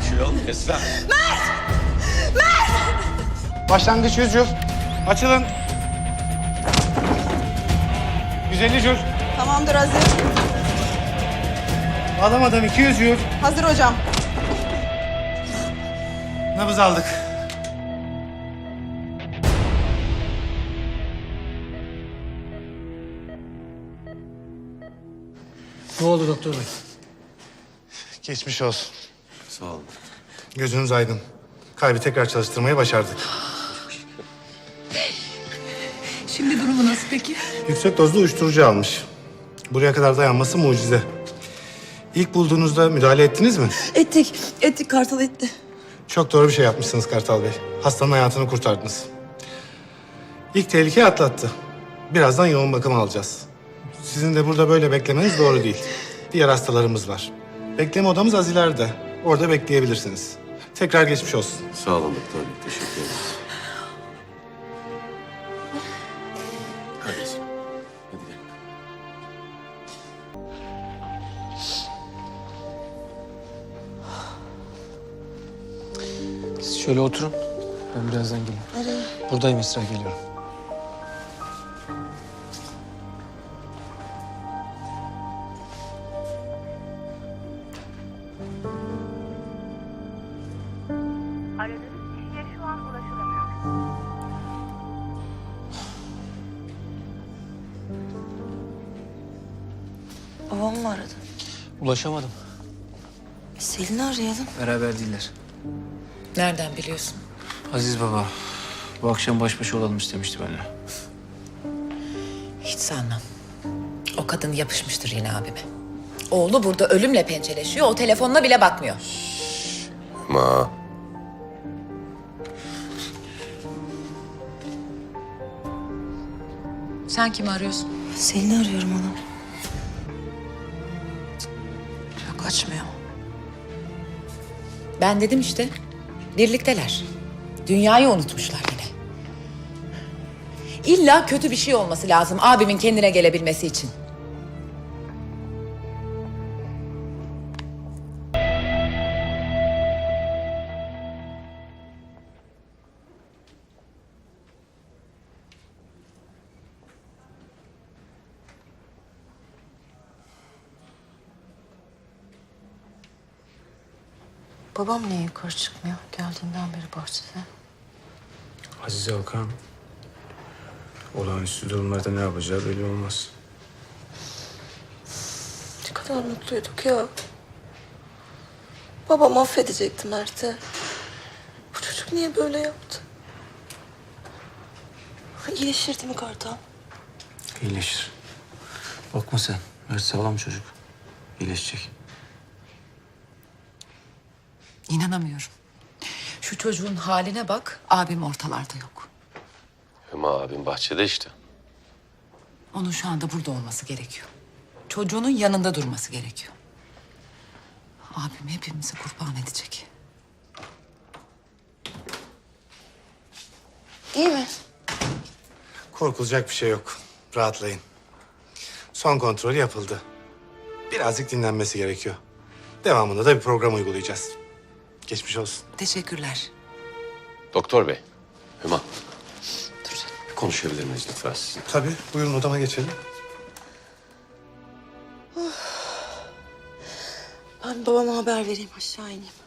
Bir şey olmuyor Esra. Başlangıç 100 jur. Açılın. 150 jur. Tamamdır hazır. Alamadım 200 jur. Hazır hocam. Nabız aldık. Ne oldu doktor bey? Geçmiş olsun. Sağ olun. Gözünüz aydın. Kalbi tekrar çalıştırmayı başardık. Şimdi durumu nasıl peki? Yüksek dozlu uyuşturucu almış. Buraya kadar dayanması mucize. İlk bulduğunuzda müdahale ettiniz mi? Ettik, ettik Kartal etti. Çok doğru bir şey yapmışsınız Kartal Bey. Hastanın hayatını kurtardınız. İlk tehlikeyi atlattı. Birazdan yoğun bakım alacağız. Sizin de burada böyle beklemeniz doğru değil. Diğer hastalarımız var. Bekleme odamız az ileride. Orada bekleyebilirsiniz. Tekrar geçmiş olsun. Sağ olun doktor bey. Teşekkür ederiz. Hadi Esra. Hadi gel. Siz şöyle oturun. Ben birazdan geliyorum. Nereye? Buradayım Esra geliyorum. Aradığınız kişiye şu an ulaşılamıyor. Babam mı aradı? Ulaşamadım. Selin'i arayalım. Beraber değiller. Nereden biliyorsun? Aziz baba bu akşam baş başa olalım istemişti benimle. Hiç sanmam. O kadın yapışmıştır yine abime. Oğlu burada ölümle pençeleşiyor. O telefonuna bile bakmıyor. Ma. Sen kimi arıyorsun? Selin'i arıyorum ana. Yok açmıyor. Ben dedim işte. Birlikteler. Dünyayı unutmuşlar yine. İlla kötü bir şey olması lazım abimin kendine gelebilmesi için. Babam niye yukarı çıkmıyor geldiğinden beri bahçede? Aziz Alkan olağanüstü durumlarda ne yapacağı belli olmaz. Ne kadar mutluyduk ya. Babam affedecekti Mert'i. Bu çocuk niye böyle yaptı? İyileşir değil mi Kartal? İyileşir. Bakma sen. Mert sağlam çocuk. İyileşecek. İnanamıyorum. Şu çocuğun haline bak. Abim ortalarda yok. Hüma abim bahçede işte. Onun şu anda burada olması gerekiyor. Çocuğunun yanında durması gerekiyor. Abim hepimizi kurban edecek. İyi mi? Korkulacak bir şey yok. Rahatlayın. Son kontrol yapıldı. Birazcık dinlenmesi gerekiyor. Devamında da bir program uygulayacağız. Geçmiş olsun. Teşekkürler. Doktor bey. Hüma. Dur konuşabilir miyiz lütfen sizinle? Tabii. Buyurun odama geçelim. Ben babama haber vereyim aşağı ineyim.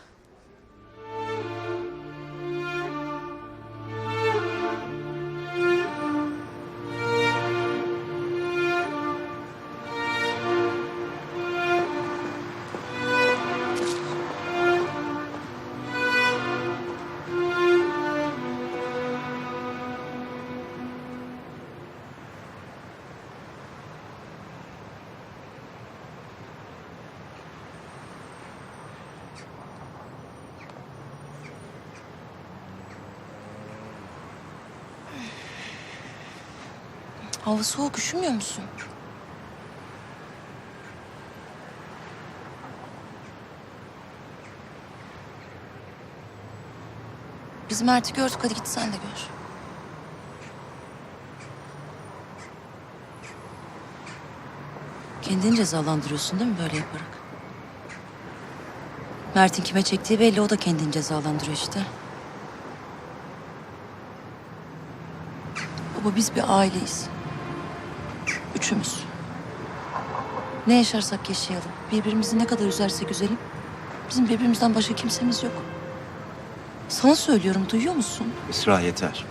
Hava soğuk üşümüyor musun? Biz Mert'i gördük hadi git sen de gör. Kendini cezalandırıyorsun değil mi böyle yaparak? Mert'in kime çektiği belli o da kendini cezalandırıyor işte. Baba biz bir aileyiz. Üçümüz. Ne yaşarsak yaşayalım. Birbirimizi ne kadar üzersek üzelim. Bizim birbirimizden başka kimsemiz yok. Sana söylüyorum duyuyor musun? Esra yeter.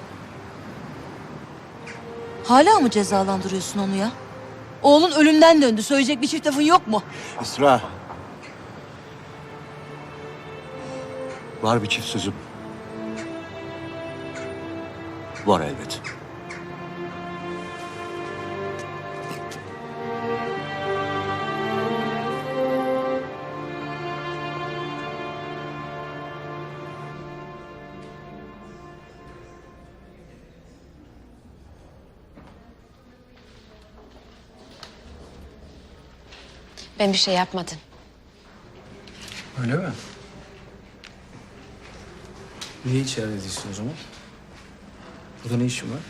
Hala mı cezalandırıyorsun onu ya? Oğlun ölümden döndü. Söyleyecek bir çift lafın yok mu? Esra. Var bir çift sözüm. Var elbet. Ben bir şey yapmadım. Öyle mi? Niye içeride değilsin o zaman? Burada ne işin var?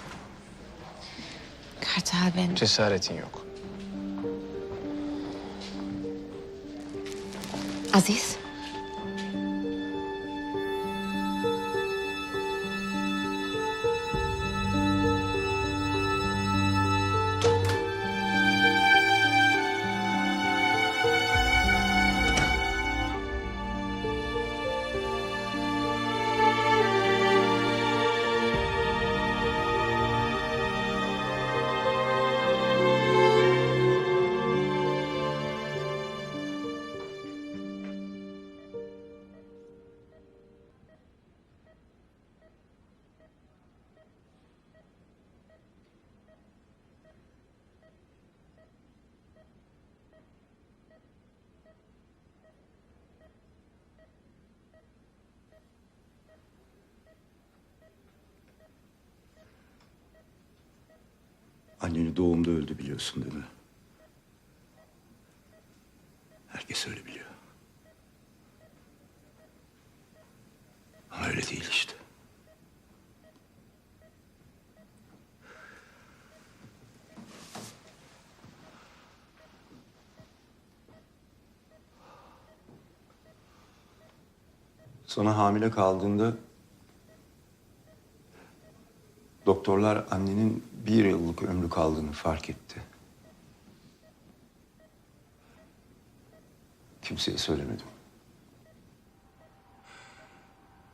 Kartal ben... Cesaretin yok. Aziz. Anneni doğumda öldü biliyorsun değil mi? Herkes öyle biliyor. Ama öyle değil işte. Sana hamile kaldığında doktorlar annenin bir yıllık ömrü kaldığını fark etti. Kimseye söylemedim.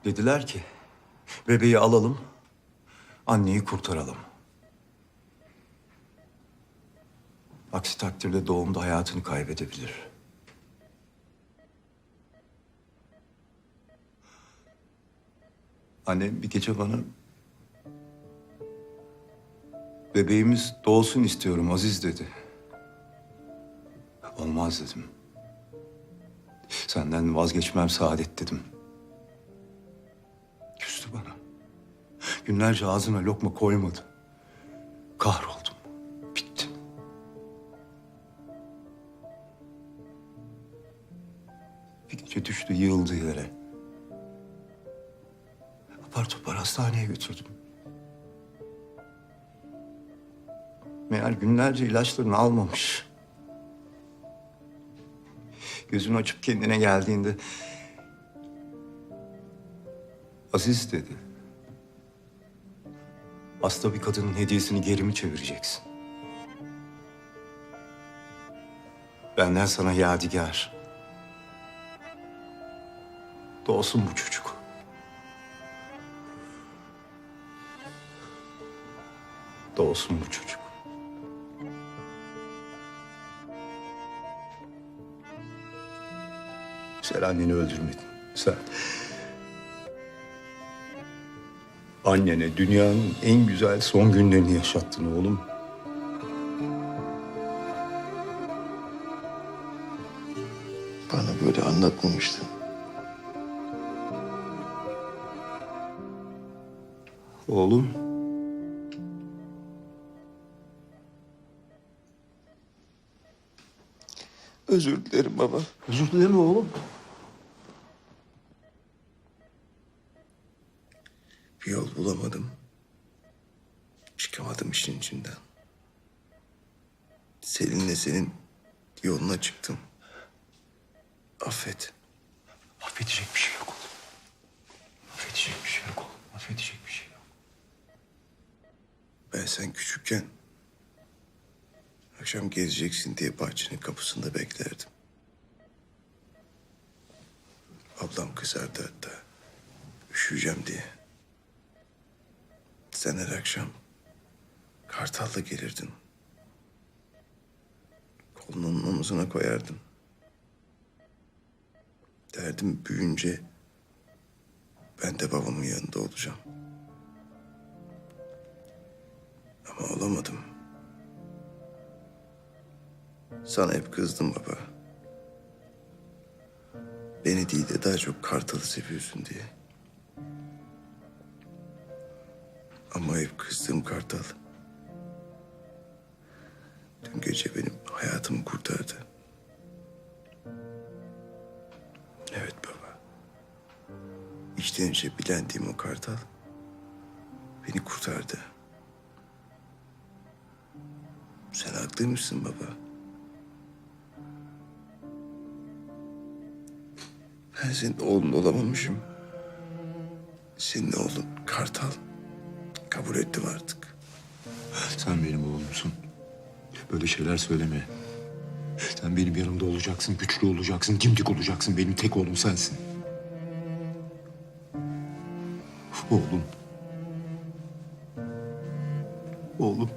Dediler ki bebeği alalım, anneyi kurtaralım. Aksi takdirde doğumda hayatını kaybedebilir. Annem bir gece bana bebeğimiz doğsun istiyorum Aziz dedi. Olmaz dedim. Senden vazgeçmem saadet dedim. Küstü bana. Günlerce ağzına lokma koymadı. Kahroldum. Bittim. Bir gece düştü yığıldı yere. Apar topar hastaneye götürdüm. Meğer günlerce ilaçlarını almamış. Gözünü açıp kendine geldiğinde... Aziz dedi. Hasta bir kadının hediyesini geri mi çevireceksin? Benden sana yadigar. Doğsun bu çocuk. Doğsun bu çocuk. Sen anneni öldürmedin. Sen... Annene dünyanın en güzel son günlerini yaşattın oğlum. Bana böyle anlatmamıştın. Oğlum. Özür dilerim baba. Özür dileme oğlum. Senin Yoluna çıktım. Affet. Affedecek bir şey yok oğlum. Affedecek bir şey yok oğlum. Affedecek bir şey yok. Ben sen küçükken akşam gezeceksin diye bahçenin kapısında beklerdim. Ablam kızardı hatta. Üşüyeceğim diye. Sen her akşam Kartal'la gelirdin. Kolunun omuzuna koyardın. Derdim büyüyünce ben de babamın yanında olacağım. Ama olamadım. Sana hep kızdım baba. Beni değil de daha çok Kartal'ı seviyorsun diye. Ama hep kızdığım Kartal. Dün gece benim İçten içe bilendiğim o Kartal beni kurtardı. Sen haklıymışsın baba. Ben senin oğlun olamamışım. Senin oğlun Kartal. Kabul ettim artık. Sen benim oğlumsun. Böyle şeyler söyleme. Sen benim yanımda olacaksın, güçlü olacaksın, dimdik olacaksın. Benim tek oğlum sensin. Oğlum. Oğlum.